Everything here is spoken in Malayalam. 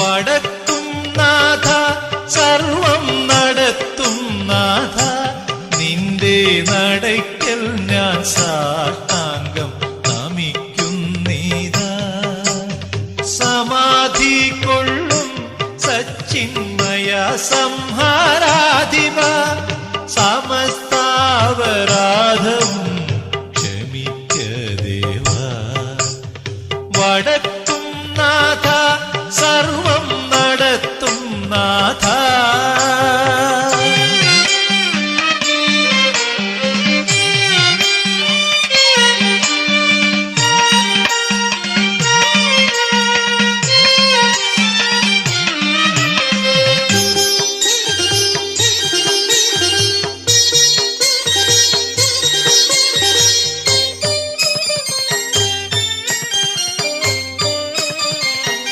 വടക്കും നാഥ സർവം നടത്തും നാഥ. നിന്റെ നടയ്ക്കൽ ഞാൻ സാഷ്ടാംഗം നമിക്കും നീത. സമാധി കൊള്ളും സച്ചിന്മയ സംഹാരാധിപ. സമസ്താവരാധം ക്ഷമിക്ക വടക്കും